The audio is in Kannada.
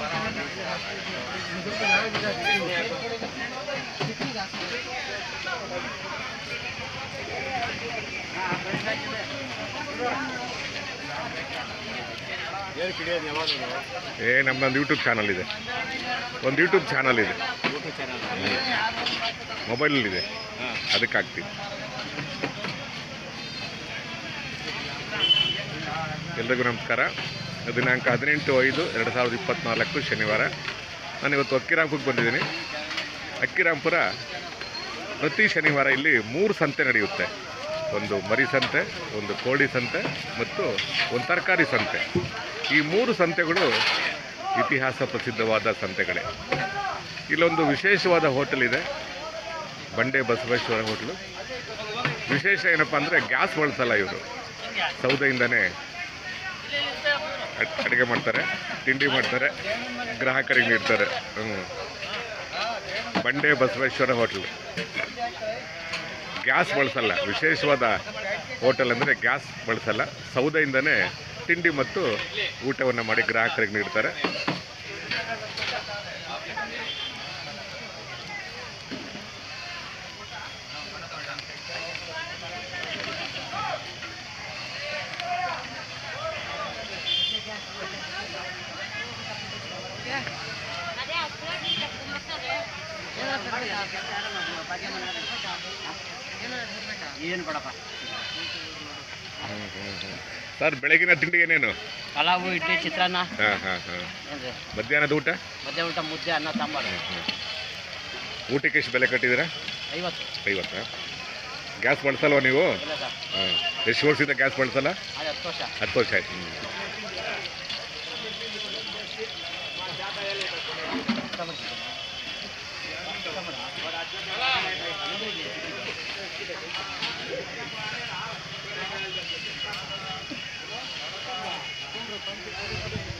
ಬರಲ್ಲ ಏ ನಮ್ಮದೊಂದು ಯೂಟ್ಯೂಬ್ ಚಾನಲ್ ಇದೆ. ಒಂದು ಯೂಟ್ಯೂಬ್ ಚಾನಲ್ ಇದೆ. ಮೊಬೈಲಲ್ಲಿದೆ ಅದಕ್ಕೆ ಹಾಕ್ತೀನಿ ಎಲ್ರಿಗೂ ನಮಸ್ಕಾರ. ದಿನಾಂಕ ಹದಿನೆಂಟು ಐದು, ಎರಡು ಸಾವಿರದ ಇಪ್ಪತ್ತ್ನಾಲ್ಕು ಶನಿವಾರ. ನಾನು ಇವತ್ತು ಅಕ್ಕಿರಾಂಪುರಕ್ಕೆ ಬಂದಿದ್ದೀನಿ. ಅಕ್ಕಿರಾಂಪುರ ಪ್ರತಿ ಶನಿವಾರ ಇಲ್ಲಿ ಮೂರು ಸಂತೆ ನಡೆಯುತ್ತೆ. ಒಂದು ಮರಿ ಸಂತೆ, ಒಂದು ಕೋಳಿ ಸಂತೆ ಮತ್ತು ಒಂದು ತರಕಾರಿ ಸಂತೆ. ಈ ಮೂರು ಸಂತೆಗಳು ಇತಿಹಾಸ ಪ್ರಸಿದ್ಧವಾದ ಸಂತೆಗಳೇ. ಇಲ್ಲೊಂದು ವಿಶೇಷವಾದ ಹೋಟೆಲ್ ಇದೆ, ಬಂಡೆ ಬಸವೇಶ್ವರ ಹೋಟ್ಲು. ವಿಶೇಷ ಏನಪ್ಪ ಅಂದರೆ ಗ್ಯಾಸ್ ಬಳಸಲ್ಲ ಇವರು. ಸೌದೆಯಿಂದನೇ ಅಡ್- ಅಡುಗೆ ಮಾಡ್ತಾರೆ, ತಿಂಡಿ ಮಾಡ್ತಾರೆ, ಗ್ರಾಹಕರಿಗೆ ನೀಡ್ತಾರೆ. ಹ್ಞೂ ಬಂಡೆ ಬಸವೇಶ್ವರ ಹೋಟೆಲ್. ಗ್ಯಾಸ್ ಬಳಸಲ್ಲ. ವಿಶೇಷವಾದ ಹೋಟೆಲ್ ಅಂದರೆ ಗ್ಯಾಸ್ ಬಳಸಲ್ಲ. ಸೌದೆಯಿಂದನೇ ತಿಂಡಿ ಮತ್ತು ಊಟವನ್ನು ಮಾಡಿ ಗ್ರಾಹಕರಿಗೆ ನೀಡ್ತಾರೆ. ಸರ್ ಬೆಳಗಿನ ತಿಂಡಿ ಏನೇನು? ಪಲಾವು ಇಡ್ಲಿ ಚಿತ್ರಾನ್ನ. ಹಾಂ ಹಾಂ ಹಾಂ. ಏನ್ರಿ ಮಧ್ಯಾಹ್ನದ ಊಟ? ಮಧ್ಯಾಹ್ನ ಊಟ ಮುದ್ದೆ ಅನ್ನ ಸಾಂಬಾರು. ಊಟಕ್ಕೆ ಎಷ್ಟು ಬೆಲೆ ಕಟ್ಟಿದ್ದೀರಾ? ಐವತ್ತು. ಐವತ್ತಾ? ಗ್ಯಾಸ್ ಬಳಸಲ್ವಾ ನೀವು? ಹಾಂ. ಎಷ್ಟು ವರ್ಷದಿಂದ ಗ್ಯಾಸ್ ಬಳಸಲ್ಲ? ಹತ್ತು ವರ್ಷ. ಆಯ್ತು. ವರ್ಷ ಆಯ್ತು ಹ್ಞೂ